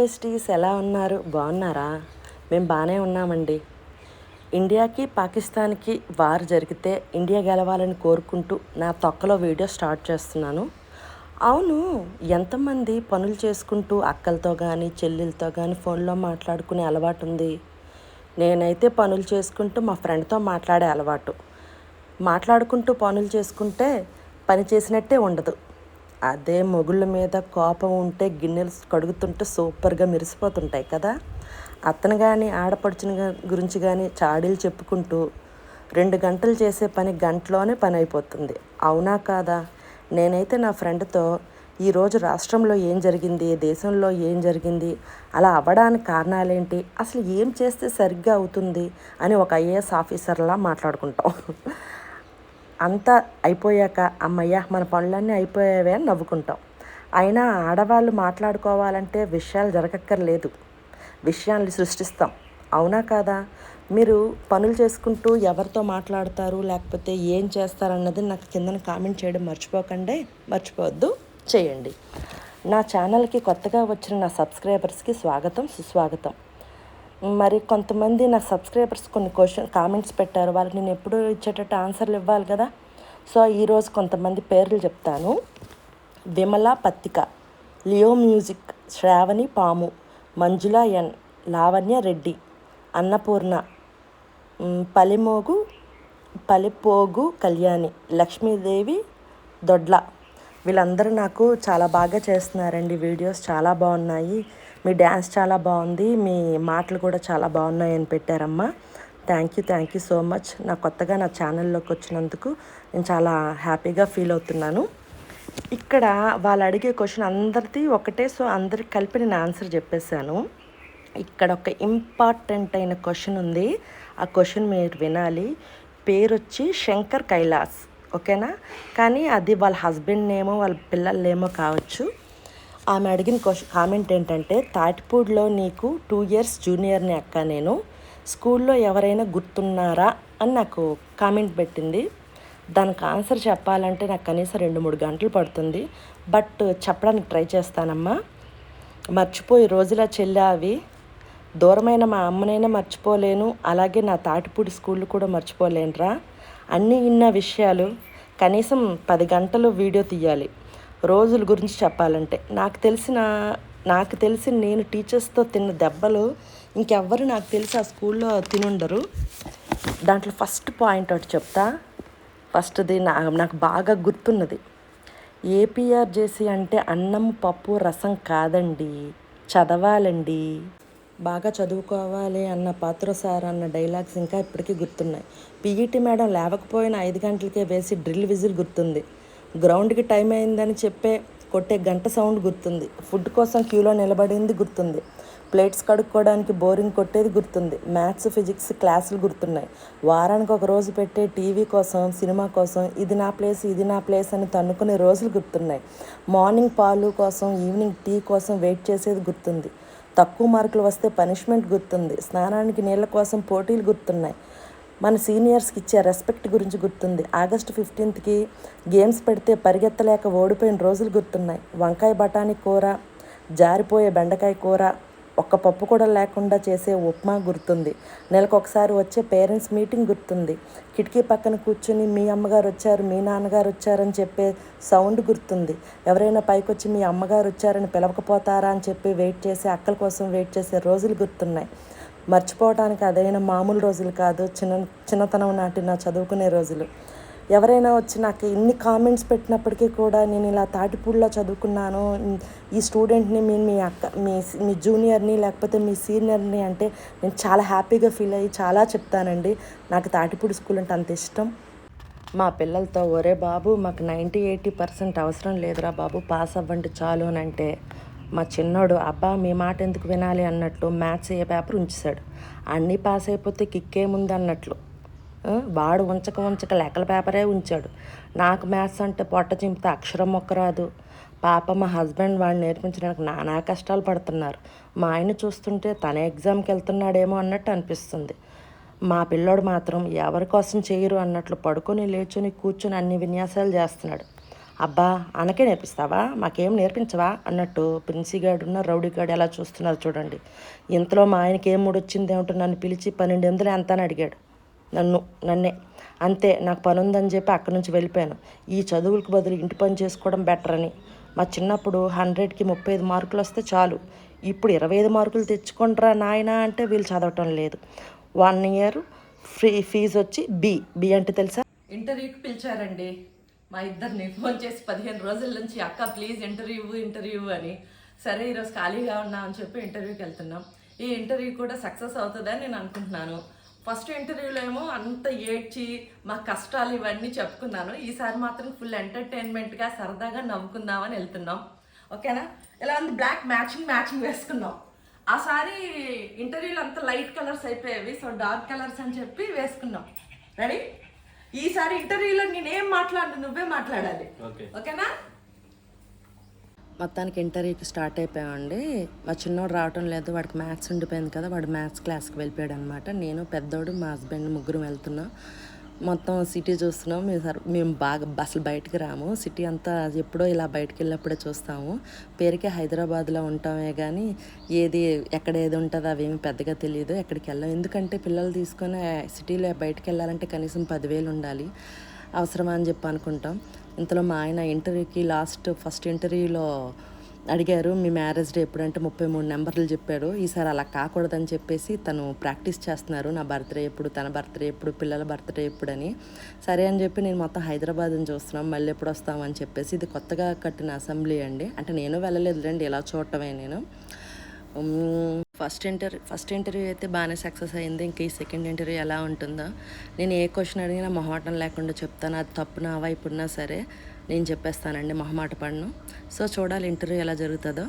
Besties ఎలా ఉన్నారు? బాగున్నారా? మేము బాగానే ఉన్నామండి. ఇండియాకి పాకిస్తాన్కి వార్ జరిగితే ఇండియా గెలవాలని కోరుకుంటూ నా తొక్కలో వీడియో స్టార్ట్ చేస్తున్నాను. అవును ఎంతమంది పనులు చేసుకుంటూ అక్కలతో కానీ చెల్లెలతో కానీ ఫోన్లో మాట్లాడుకునే అలవాటు ఉంది. నేనైతే పనులు చేసుకుంటూ మా ఫ్రెండ్తో మాట్లాడే అలవాటు. మాట్లాడుకుంటూ పనులు చేసుకుంటే పని చేసినట్టే ఉండదు. అదే మొగుళ్ళ మీద కోపం ఉంటే గిన్నెలు కడుగుతుంటే సూపర్గా మెరిసిపోతుంటాయి కదా. అతను కానీ ఆడపడుచుని గురించి కానీ చాడీలు చెప్పుకుంటూ రెండు గంటలు చేసే పని గంటలోనే పని అయిపోతుంది అవునా కాదా? నేనైతే నా ఫ్రెండ్తో ఈరోజు రాష్ట్రంలో ఏం జరిగింది దేశంలో ఏం జరిగింది అలా అవ్వడానికి కారణాలేంటి అసలు ఏం చేస్తే సరిగ్గా అవుతుంది అని ఒక ఐఏఎస్ ఆఫీసర్లా మాట్లాడుకుంటాం. అంతా అయిపోయాక అమ్మయ్య మన పనులన్నీ అయిపోయావే అని నవ్వుకుంటాం. అయినా ఆడవాళ్ళు మాట్లాడుకోవాలంటే విషయాలు జరగక్కర్లేదు. విషయాలు సృష్టిస్తాం. అవునా కాదా? మీరు పనులు చేసుకుంటూ ఎవరితో మాట్లాడతారు లేకపోతే ఏం చేస్తారన్నది నాకు కిందన కామెంట్ చేయడం మర్చిపోకండి. మర్చిపోవద్దు. చేయండి. నా ఛానల్కి కొత్తగా వచ్చిన నా సబ్స్క్రైబర్స్కి స్వాగతం సుస్వాగతం. మరి కొంతమంది నా సబ్స్క్రైబర్స్ కొన్ని క్వశ్చన్ కామెంట్స్ పెట్టారు. వాళ్ళకి నేను ఎప్పుడు ఇచ్చేటట్టు ఆన్సర్లు ఇవ్వాలి కదా. సో ఈరోజు కొంతమంది పేర్లు చెప్తాను. విమల పత్తిక లియో మ్యూజిక్ శ్రావణి పాము మంజుల ఎన్ లావణ్య రెడ్డి అన్నపూర్ణ పలిమోగు పలిపోగు కళ్యాణి లక్ష్మీదేవి దొడ్ల. వీళ్ళందరూ నాకు చాలా బాగా చేస్తున్నారండి వీడియోస్. చాలా బాగున్నాయి. మీ డ్యాన్స్ చాలా బాగుంది మీ మాటలు కూడా చాలా బాగున్నాయి అని పెట్టారమ్మా. Thank you thank you so much నా కొత్తగా నా ఛానల్లోకి వచ్చినందుకు నేను చాలా హ్యాపీగా ఫీల్ అవుతున్నాను. ఇక్కడ వాళ్ళు అడిగే క్వశ్చన్ అందరిది ఒకటే సో అందరికి కలిపి నేను ఆన్సర్ చెప్పేశాను. ఇక్కడ ఒక ఇంపార్టెంట్ అయిన క్వశ్చన్ ఉంది. ఆ క్వశ్చన్ మీరు వినాలి. పేరు వచ్చి శంకర్ కైలాస్ ఓకేనా? కానీ అది వాళ్ళ హస్బెండ్ నేమో వాళ్ళ పిల్లల నేమో కావచ్చు. ఆమె అడిగిన క్వశ్చన్ కామెంట్ ఏంటంటే తాటిపూడిలో నీకు టూ ఇయర్స్ జూనియర్ని అక్క నేను. స్కూల్లో ఎవరైనా గుర్తున్నారా అని నాకు కామెంట్ పెట్టింది. దానికి ఆన్సర్ చెప్పాలంటే నాకు కనీసం రెండు మూడు గంటలు పడుతుంది. బట్ చెప్పడానికి ట్రై చేస్తానమ్మా. మర్చిపోయి రోజుల చెల్లా అవి. దూరమైన మా అమ్మనైనా మర్చిపోలేను. అలాగే నా తాటిపూడి స్కూల్ కూడా మర్చిపోలేనురా. అన్నీ ఇన్న విషయాలు. కనీసం పది గంటలు వీడియో తీయాలి. రోజుల గురించి చెప్పాలంటే నాకు తెలిసిన నాకు తెలిసి నేను టీచర్స్తో తిన్న దెబ్బలు ఇంకెవ్వరు నాకు తెలిసి ఆ స్కూల్లో తినుండరు. దాంట్లో ఫస్ట్ పాయింట్ ఒకటి చెప్తా. ఫస్ట్ది నా నాకు బాగా గుర్తున్నది. ఏపీఆర్జేసీ అంటే అన్నం పప్పు రసం కాదండి. చదవాలండి. బాగా చదువుకోవాలి అన్న పాత్ర సార్ అన్న డైలాగ్స్ ఇంకా ఇప్పటికీ గుర్తున్నాయి. పీఈటీ మేడం లేవకపోయిన ఐదు గంటలకే వేసి డ్రిల్ విజిల్ గుర్తుంది. గ్రౌండ్కి టైం అయిందని చెప్పే కొట్టే గంట సౌండ్ గుర్తుంది. ఫుడ్ కోసం క్యూలో నిలబడింది గుర్తుంది. ప్లేట్స్ కడుక్కోవడానికి బోరింగ్ కొట్టేది గుర్తుంది. మ్యాథ్స్ ఫిజిక్స్ క్లాసులు గుర్తున్నాయి. వారానికి ఒక రోజు పెట్టే టీవీ కోసం సినిమా కోసం ఇది నా ప్లేస్ ఇది నా ప్లేస్ అని తన్నుకునే రోజులు గుర్తున్నాయి. మార్నింగ్ పాలు కోసం ఈవినింగ్ టీ కోసం వెయిట్ చేసేది గుర్తుంది. తక్కువ మార్కులు వస్తే పనిష్మెంట్ గుర్తుంది. స్నానానికి నీళ్ళ కోసం పోటీలు గుర్తున్నాయి. మన సీనియర్స్కి ఇచ్చే రెస్పెక్ట్ గురించి గుర్తుంది. ఆగస్టు ఫిఫ్టీన్త్కి గేమ్స్ పెడితే పరిగెత్తలేక ఓడిపోయిన రోజులు గుర్తున్నాయి. వంకాయ బఠానీ కూర జారిపోయే బెండకాయ కూర ఒక్క పప్పు కూడా లేకుండా చేసే ఉప్మా గుర్తుంది. నెలకు ఒకసారి వచ్చే పేరెంట్స్ మీటింగ్ గుర్తుంది. కిటికీ పక్కన కూర్చుని మీ అమ్మగారు వచ్చారు మీ నాన్నగారు వచ్చారని చెప్పే సౌండ్ గుర్తుంది. ఎవరైనా పైకి వచ్చి మీ అమ్మగారు వచ్చారని పిలవకపోతారా అని చెప్పి వెయిట్ చేసే అక్కల కోసం వెయిట్ చేసే రోజులు గుర్తున్నాయి. మర్చిపోవడానికి అదైన మామూలు రోజులు కాదు. చిన్న చిన్నతనం నాటి నా చదువుకునే రోజులు. ఎవరైనా వచ్చి నాకు ఇన్ని కామెంట్స్ పెట్టినప్పటికీ కూడా నేను ఇలా తాటిపూడిలో చదువుకున్నాను. ఈ స్టూడెంట్ని మీ మీ అక్క మీ మీ జూనియర్ని లేకపోతే మీ సీనియర్ని అంటే నేను చాలా హ్యాపీగా ఫీల్ అయ్యి చాలా చెప్తానండి. నాకు తాటిపూడి స్కూల్ అంటే అంత ఇష్టం. మా పిల్లలతో ఒరే బాబు మాకు నైంటీ ఎయిటీ పర్సెంట్ అవసరం లేదురా బాబు పాస్ అవ్వండి చాలు అని అంటే మా చిన్నోడు అబ్బా మీ మాట ఎందుకు వినాలి? అన్నట్లు మ్యాథ్స్ ఏ పేపర్ ఉంచేశాడు. అన్నీ పాస్ అయిపోతే కిక్కేముంది అన్నట్లు. వాడు ఉంచక ఉంచక లెక్కల పేపరే ఉంచాడు. నాకు మ్యాథ్స్ అంటే పొట్ట చింపితే అక్షరం మొక్క రాదు. పాప మా హస్బెండ్ వాడిని నేర్పించడానికి నానా కష్టాలు పడుతున్నారు. మా ఆయన చూస్తుంటే తన ఎగ్జామ్కి వెళ్తున్నాడేమో అన్నట్టు అనిపిస్తుంది. మా పిల్లోడు మాత్రం ఎవరి కోసం చేయరు అన్నట్లు పడుకొని లేచుని కూర్చుని అన్ని విన్యాసాలు చేస్తున్నాడు. అబ్బా అనకే నేర్పిస్తావా? మాకేం నేర్పించవా? అన్నట్టు ప్రిన్సీగాడు ఉన్న ఎలా చూస్తున్నారు చూడండి. ఇంతలో మా ఆయనకి ఏం మూడు ఏమిటో నన్ను పిలిచి పన్నెండు వందలు ఎంత అని అడిగాడు. నన్ను నన్నే. అంతే నాకు పని ఉందని చెప్పి అక్కడి నుంచి వెళ్ళిపోయాను. ఈ చదువులకు బదులు ఇంటి పని చేసుకోవడం బెటర్ అని. మా చిన్నప్పుడు హండ్రెడ్కి ముప్పై ఐదు మార్కులు వస్తే చాలు. ఇప్పుడు ఇరవై ఐదు మార్కులు తెచ్చుకుంటారా నాయనా అంటే వీళ్ళు చదవటం లేదు. వన్ ఇయర్ ఫ్రీ ఫీజు వచ్చి బి బి అంటే తెలుసా? ఇంటర్వ్యూకి పిలిచారండి. మా ఇద్దరిని ఫోన్ చేసి పదిహేను రోజుల నుంచి అక్క ప్లీజ్ ఇంటర్వ్యూ ఇంటర్వ్యూ అని. సరే ఈరోజు ఖాళీగా ఉన్నా అని చెప్పి ఇంటర్వ్యూకి వెళ్తున్నాం. ఈ ఇంటర్వ్యూ కూడా సక్సెస్ అవుతుందని నేను అనుకుంటున్నాను. ఫస్ట్ ఇంటర్వ్యూలో ఏమో అంత ఏడ్చి మా కష్టాలు ఇవన్నీ చెప్పుకున్నాను. ఈసారి మాత్రం ఫుల్ ఎంటర్టైన్మెంట్గా సరదాగా నవ్వుకుందామని వెళ్తున్నాం. ఓకేనా? ఇలా ఉంది బ్లాక్ మ్యాచింగ్ మ్యాచింగ్ వేసుకున్నాం. ఆ సారీ ఇంటర్వ్యూలో అంత లైట్ కలర్స్ అయిపోయేవి సో డార్క్ కలర్స్ అని చెప్పి వేసుకున్నాం. రెడీ ఈసారి ఇంటర్వ్యూలో నేనేం మాట్లాడు నువ్వే మాట్లాడాలి. ఓకేనా? మొత్తానికి ఇంటర్వ్యూకి స్టార్ట్ అయిపోయామండి. మా చిన్నోడు రావటం లేదు వాడికి మ్యాథ్స్ ఉండిపోయింది కదా వాడు మ్యాథ్స్ క్లాస్కి వెళ్ళిపోయాడు అనమాట నేను పెద్దోడు మా హస్బెండ్ ముగ్గురు వెళ్తున్నాం. మొత్తం సిటీ చూస్తున్నాం. మేము సర్ మేము బాగా అసలు బయటకు రాము. సిటీ అంతా ఎప్పుడో ఇలా బయటికి వెళ్ళినప్పుడే చూస్తాము. పేరుకే హైదరాబాద్లో ఉంటామే కానీ ఏది ఎక్కడ ఏది ఉంటుందో అవేమి పెద్దగా తెలియదు ఎక్కడికి వెళ్ళాం. ఎందుకంటే పిల్లలు తీసుకొని సిటీలో బయటికి వెళ్ళాలంటే కనీసం పదివేలు ఉండాలి. అవసరమా అని చెప్పి అనుకుంటాం. ఇంతలో మా ఆయన ఇంటర్వ్యూకి లాస్ట్ ఫస్ట్ ఇంటర్వ్యూలో అడిగారు మీ మ్యారేజ్ డే ఎప్పుడంటే ముప్పై మూడు నెంబర్లు చెప్పాడు. ఈసారి అలా కాకూడదని చెప్పేసి తను ప్రాక్టీస్ చేస్తున్నారు. నా బర్త్డే ఎప్పుడు తన బర్త్డే ఎప్పుడు పిల్లల బర్త్డే ఎప్పుడని సరే అని చెప్పి నేను మొత్తం హైదరాబాద్ని చూస్తున్నాం. మళ్ళీ ఎప్పుడు వస్తామని చెప్పేసి ఇది కొత్తగా కట్టిన అసెంబ్లీ అండి. అంటే నేను వెళ్ళలేదు రండి ఇలా చూడటమే నేను. ఫస్ట్ ఇంటర్వ్యూ ఫస్ట్ ఇంటర్వ్యూ అయితే బాగానే సక్సెస్ అయింది. ఇంక ఈ సెకండ్ ఇంటర్వ్యూ ఎలా ఉంటుందో? నేను ఏ క్వశ్చన్ అడిగినా మొహమాటం లేకుండా చెప్తాను. అది తప్పు నా వైపు ఉన్నా సరే నేను చెప్పేస్తానండి మొహమాట పడను సో చూడాలి ఇంటర్వ్యూ ఎలా జరుగుతుందో.